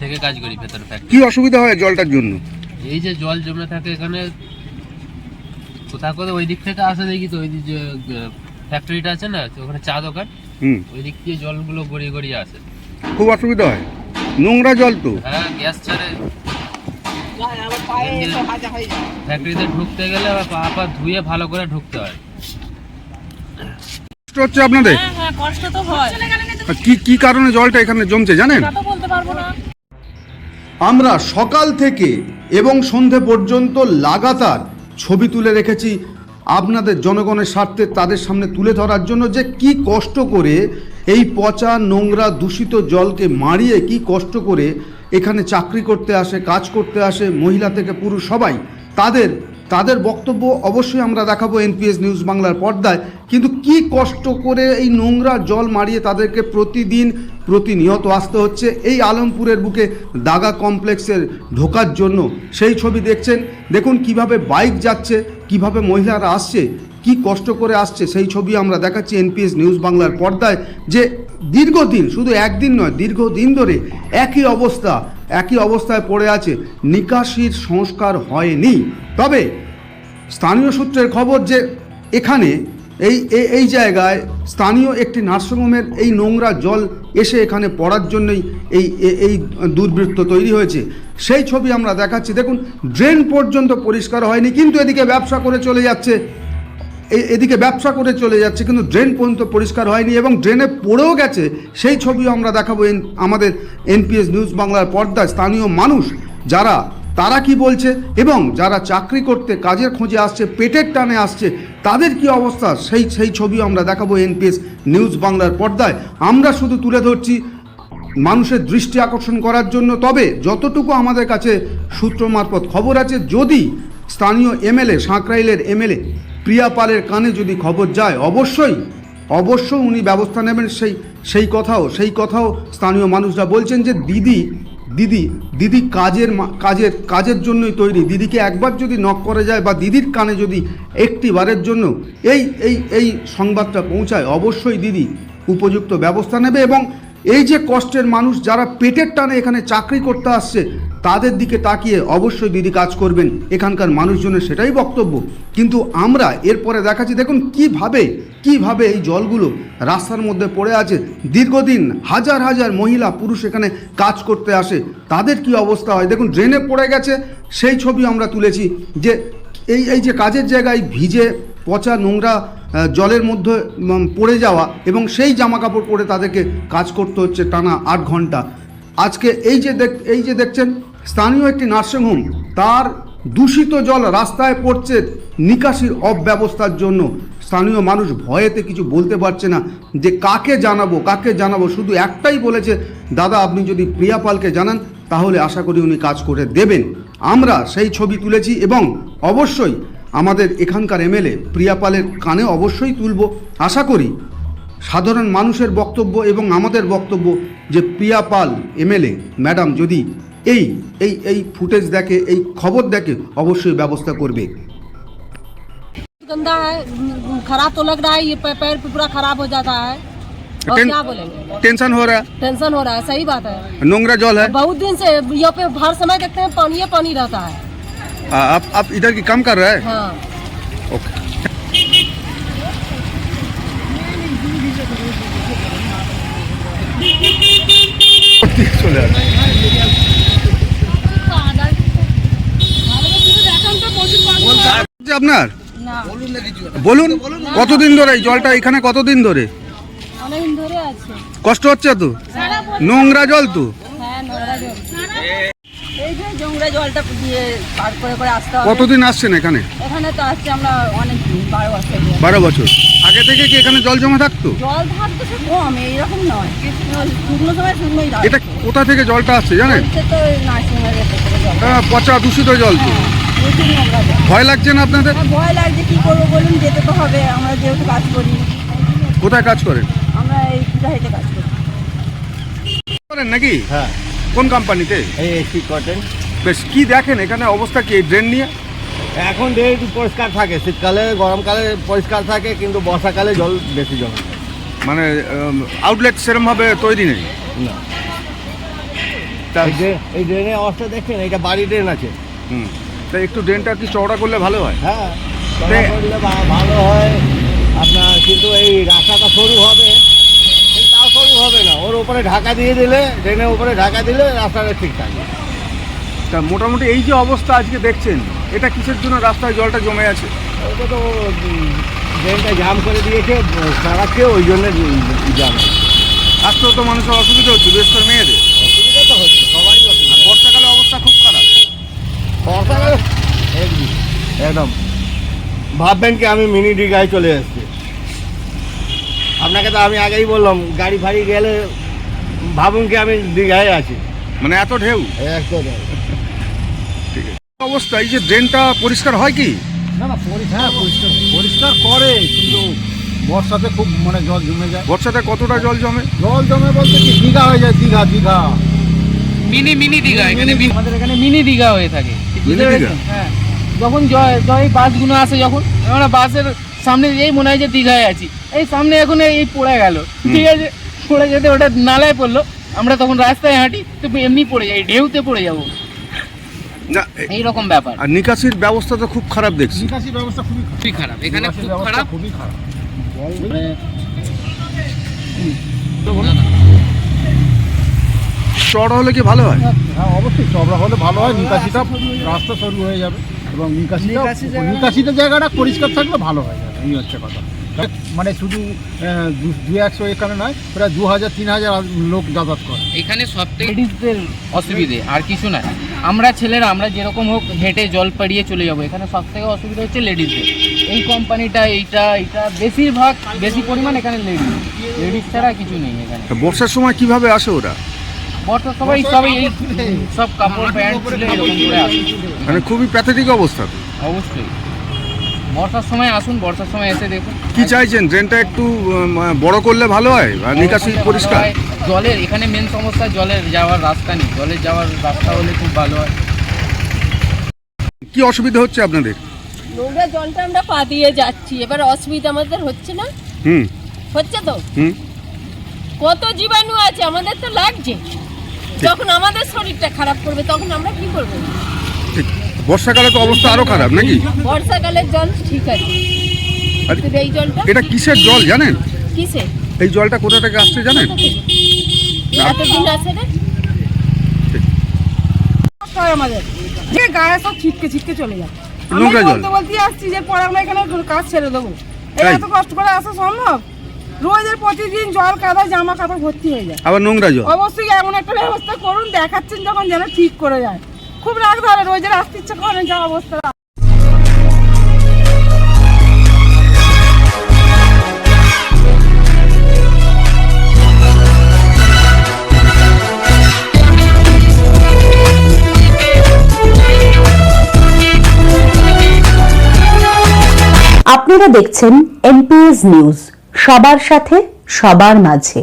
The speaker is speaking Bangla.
থেকে কাজ করি ভেতর ফ্যাক্টরি কি অসুবিধা হয় জলটার জন্য? এই যে জল জমে থাকে এখানে কোথাও কোথাও ওই দিক থেকে আসে দেখি তো ওই দিক যে ফ্যাক্টরিটা আছে না তো ওখানে চা দোকান। হুম। ওই দিক দিয়ে জলগুলো গড়িয়ে গড়িয়ে আসে। খুব অসুবিধা হয়? নোংরা জল তো? হ্যাঁ গ্যাস ছাড়ে। ফ্যাক্টরিতে ঢুকতে গেলে আবার পা পা ধুয়ে ভালো করে ঢুকতে হয়। কষ্ট হচ্ছে আপনাদের? হ্যাঁ হ্যাঁ কষ্ট তো হয়। কি কি কারণে জলটা এখানে জমছে জানেন? বলতে পারব না। আমরা সকাল থেকে এবং সন্ধে পর্যন্ত লাগাতার ছবি তুলে রেখেছি। আপনাদের জনগণের স্বার্থে তাদের সামনে তুলে ধরার জন্য যে কি কষ্ট করে এই পচা নোংরা দূষিত জলকে মারিয়ে কি কষ্ট করে এখানে চাকরি করতে আসে, কাজ করতে আসে, মহিলা থেকে পুরুষ সবাই, তাদের তাদের বক্তব্য অবশ্যই আমরা দেখাবো এনপিএস নিউজ বাংলার পর্দায়। কিন্তু কি কষ্ট করে এই নোংরা জল মারিয়ে তাদেরকে প্রতিদিন প্রতিনিয়ত আসতে হচ্ছে? এই আলমপুরের বুকে দাগা কমপ্লেক্সের ঢোকার জন্য। সেই ছবি দেখছেন। দেখুন কীভাবে বাইক যাচ্ছে, কীভাবে মহিলারা আসছে, কি কষ্ট করে আসছে। সেই ছবি আমরা দেখাচ্ছি এনপিএস নিউজ বাংলার পর্দায় যে দীর্ঘদিন, শুধু একদিন নয়, দীর্ঘদিন ধরে একই অবস্থা। একই অবস্থায় পড়ে আছে, নিকাশির সংস্কার হয়নি। তবে স্থানীয় সূত্রের খবর যে এখানে এই এই জায়গায় স্থানীয় একটি নার্সিংহোমের এই নোংরা জল এসে এখানে পড়ার জন্যই এই এই দুর্বৃত্ত তৈরি হয়েছে। সেই ছবি আমরা দেখাচ্ছি। দেখুন, ড্রেন পর্যন্ত পরিষ্কার হয়নি, কিন্তু এদিকে ব্যবসা করে চলে যাচ্ছে। এদিকে ব্যবসা করে চলে যাচ্ছে, কিন্তু ড্রেন পর্যন্ত পরিষ্কার হয়নি এবং ড্রেনে পড়েও গেছে। সেই ছবিও আমরা দেখাবো আমাদের এনপিএস নিউজ বাংলার পর্দায়। স্থানীয় মানুষ, যারা, তারা কি বলছে এবং যারা চাকরি করতে কাজের খোঁজে আসছে, পেটের টানে আসছে, তাদের কি অবস্থা? সেই সেই ছবিও আমরা দেখাবো এনপিএস নিউজ বাংলার পর্দায়। আমরা শুধু তুলে ধরছি মানুষের দৃষ্টি আকর্ষণ করার জন্য, তবে যতটুকু আমাদের কাছে সূত্র মারফত খবর আছে, যদি স্থানীয় এমএলএ, সাঁকরাইলের এমএলএ প্রিয়া পালের কানে যদি খবর যায়, অবশ্যই অবশ্যই উনি ব্যবস্থা নেবেন সেই সেই কথাও সেই কথাও স্থানীয় মানুষরা বলছেন যে দিদি দিদি দিদি কাজের কাজের কাজের জন্যই তৈরি। দিদিকে একবার যদি নক করে যায় বা দিদির কানে যদি একটি বারের জন্য এই এই এই সংবাদটা পৌঁছায়, অবশ্যই দিদি উপযুক্ত ব্যবস্থা নেবে এবং এই যে কষ্টের মানুষ যারা পেটের টানে এখানে চাকরি করতে আসছে তাদের দিকে তাকিয়ে অবশ্যই দিদি কাজ করবেন। এখানকার মানুষজনের সেটাই বক্তব্য। কিন্তু আমরা এরপরে দেখাচ্ছি, দেখুন কীভাবে কীভাবে এই জলগুলো রাস্তার মধ্যে পড়ে আছে। দীর্ঘদিন হাজার হাজার মহিলা, পুরুষ এখানে কাজ করতে আসে। তাদের কি অবস্থা হয়? দেখুন ড্রেনে পড়ে গেছে, সেই ছবি আমরা তুলেছি যে এই এই যে কাজের জায়গায় ভিজে পচা নোংরা জলের মধ্যে পড়ে যাওয়া এবং সেই জামা কাপড় পরে তাদেরকে কাজ করতে হচ্ছে টানা আট ঘণ্টা। আজকে এই যে দেখ, এই যে দেখছেন স্থানীয় একটি নার্সিংহোম তার দূষিত জল রাস্তায় পড়ছে নিকাশির অব্যবস্থার জন্য। স্থানীয় মানুষ ভয়েতে কিছু বলতে পারছে না যে কাকে জানাব কাকে জানাব? শুধু একটাই বলেছে, দাদা, আপনি যদি প্রিয়া পালকে জানান, তাহলে আশা করি উনি কাজ করে দেবেন। আমরা সেই ছবি তুলেছি এবং অবশ্যই আমাদের এখানকার এমএলএ প্রিয়াপালের কানে অবশ্যই তুলব। আশা করি সাধারণ মানুষের বক্তব্য এবং আমাদের বক্তব্য যে প্রিয়া পাল এমএলএ ম্যাডাম যদি এই এই এই ফুটেজ দেখে এই খবর দেখে অবশ্যই ব্যবস্থা করবে गंदा है खराब तो लग रहा है ये पै- पैर पे पूरा खराब हो जाता है और टें- क्या बोलेंगे टेंशन हो रहा टेंशन हो रहा है सही बात है है नोंगरा जल है बहुत दिन से यहाँ पे हर समय देखते हैं पानी पानी रहता है आप आप इधर की काम कर रहे हैं हाँ ओके চলে আসে আপনার? বলুন কতদিন ধরে এই জলটা এখানে কতদিন ধরে? ধরে কষ্ট হচ্ছে তো? নোংরা জল তো? হ্যাঁ কতদিন আসছেন এখানে? এখানে তো আসছে আমরা অনেক বারো বছর আগে থেকে কি এখানে জল জমা থাকতো? জল থাকতে কম এইরকম নয়। শুকনো সময় শুকনোই এটা কোথা থেকে জলটা আসছে জানেন? পচা দূষিত জল তো। জল ভয় লাগছে না আপনাদের? হ্যাঁ, ভয় লাগছে কি করব বলুন যেতে তো হবে আমরা যেহেতু কাজ করি। কোথায় কাজ করেন? আমরা এই পূজাহিতে কাজ করি। করেন নাকি? হ্যাঁ। কোন কোম্পানিতে এই এসি কটেন বেশ কি দেখেন এখানে অবস্থা কি ড্রেন নিয়ে? এখন ডে পরিষ্কার থাকে শীতকালে গরমকালে পরিষ্কার থাকে কিন্তু বর্ষাকালে জল বেশি জমে মানে আউটলেট সেরম ভাবে তৈরি নেই? না। এই ড্রেনের অবস্থা দেখছেন? এটা বাড়ি ড্রেন আছে। হুম। তা একটু ড্রেনটা কি চওড়া করলে ভালো হয়। হ্যাঁ করলে ভালো হয়। আপনার কিন্তু এই রাস্তাটা সরু হবে। এই তাও সরু হবে না। ওর উপরে ঢাকা দিয়ে দিলে ড্রেনের উপরে ঢাকা দিলে রাস্তাটা ঠিক থাকে তা মোটামুটি এই যে অবস্থা আজকে দেখছেন এটা কিসের জন্য রাস্তায় জলটা জমে আছে? ওটা তো ড্রেনটা জাম করে দিয়েছে সারাচ্ছে ওই জন্য জাম আসতেও তো মানুষের অসুবিধা হচ্ছে বিশেষ করে মেয়েদের। অসুবিধা তো হচ্ছে অসুবিধা। বর্ষাকালে অবস্থা খুব খারাপ। একদম একদম। ভাববেন কি আমি মিনি দীঘায় চলে এসেছি। আপনাকে তো আমি আগেই বললাম গাড়ি ফাড়ি গেলে ভাবুন কি আমি দীঘায় আছি। মানে এত ঢেউ? একদম। অবস্থা এই যে ড্রেনটা পরিষ্কার হয় কি? না না পরিষ্কার হ্যাঁ পরিষ্কার পরিষ্কার করে কিন্তু বর্ষাতে খুব মানে জল জমে যায়। বর্ষাতে কতটা জল জমে? জল জমে বলতে কি দীঘা হয়ে যায় দীঘা দীঘা। মিনি মিনি দীঘা এখানে মিনি- আমাদের এখানে মিনি দীঘা হয়ে থাকে। হ্যাঁ। যখন জয় জয় বাসগুলো আসে যখন আমরা বাসের সামনে এই মনে হয় যে দীঘায় আছি। এই সামনে এখন এই পড়ে গেল। ঠিক আছে? পড়ে যেতে ওটা নালায় পড়ল। আমরা তখন রাস্তায় হাঁটি তো এমনি পড়ে যাই ঢেউতে পড়ে যাব। না এই রকম ব্যাপার। আর নিকাশির ব্যবস্থা তো খুব খারাপ দেখছি। নিকাশি ব্যবস্থা খুবই খারাপ। খুবই খারাপ। এখানে খুব খারাপ। খুবই খারাপ। চড় হলে কি ভালো হয়? হ্যাঁ অবশ্যই চবড়া হলে ভালো হয়। নিকাশিটা রাস্তা সরু হয়ে যাবে। এবং নিকাশিটা নিকাশিটা জায়গাটা পরিষ্কার থাকলে ভালো হয় এই হচ্ছে কথা। মানে শুধু দু- একশো এখানে নয় প্রায় দু হাজার তিন হাজার লোক যাতায়াত করে। এখানে সব থেকে লেডিসদের অসুবিধে আর কিছু না। আমরা ছেলেরা আমরা যেরকম হোক হেঁটে জল পাড়িয়ে চলে যাব। এখানে সব থেকে অসুবিধা হচ্ছে লেডিসদের এই কোম্পানিটা এইটা এইটা বেশিরভাগ বেশি পরিমাণ এখানে লেডিস লেডিস ছাড়া কিছু নেই এখানে। তা বর্ষার সময় কীভাবে আসে ওরা? বর্ষা সবাই সবাই এই সব কাপড় প্যান্ট ছিল এরকম করে আসে। মানে খুবই প্যাথেটিক অবস্থা তো। অবশ্যই। বর্ষার সময় আসুন বর্ষার সময় এসে দেখুন। কি চাইছেন? ড্রেনটা একটু বড় করলে ভালো হয় আর নিকাশি পরিষ্কার? জলের এখানে মেন সমস্যা জলের যাওয়ার রাস্তা নেই। জলের যাওয়ার রাস্তা হলে খুব ভালো হয়। কি অসুবিধা হচ্ছে আপনাদের? নোংরা জলটা আমরা পা দিয়ে যাচ্ছি। এবার অসুবিধা আমাদের হচ্ছে না? হুম। হচ্ছে তো? হুম। কত জীবাণু আছে? আমাদের তো লাগছে। যখন আমাদের শরীরটা খারাপ করবে তখন আমরা কি করব? ঠিক। বর্ষাকালে তো অবস্থা আরও খারাপ নাকি? বর্ষাকালের জল ঠিক আছে। কিন্তু এই জলটা? এটা কিসের জল জানেন? কিসে এই জলটা কোথা থেকে আসছে জানেন? এতদিন আছে না আমাদের। যে গায়ে সব ছিটকে ছিটকে চলে যায়। আমি বলতে বলতে আসছি যে পরে আমরা এখানে কাজ ছেড়ে দেবো? এত কষ্ট করে আসা সম্ভব? রোজের প্রতিদিন জল কাদা জামা কাপড় ভর্তি হয়ে যায়। আবার নোংরা জল? অবশ্যই এমন একটা ব্যবস্থা করুন দেখাচ্ছেন যখন যেন ঠিক করে যায়। খুব রাগ ধরে রোজের আসতে ইচ্ছা করে না, যা অবস্থা। আপনারা দেখছেন এনপিএস নিউজ। সবার সাথে সবার মাঝে।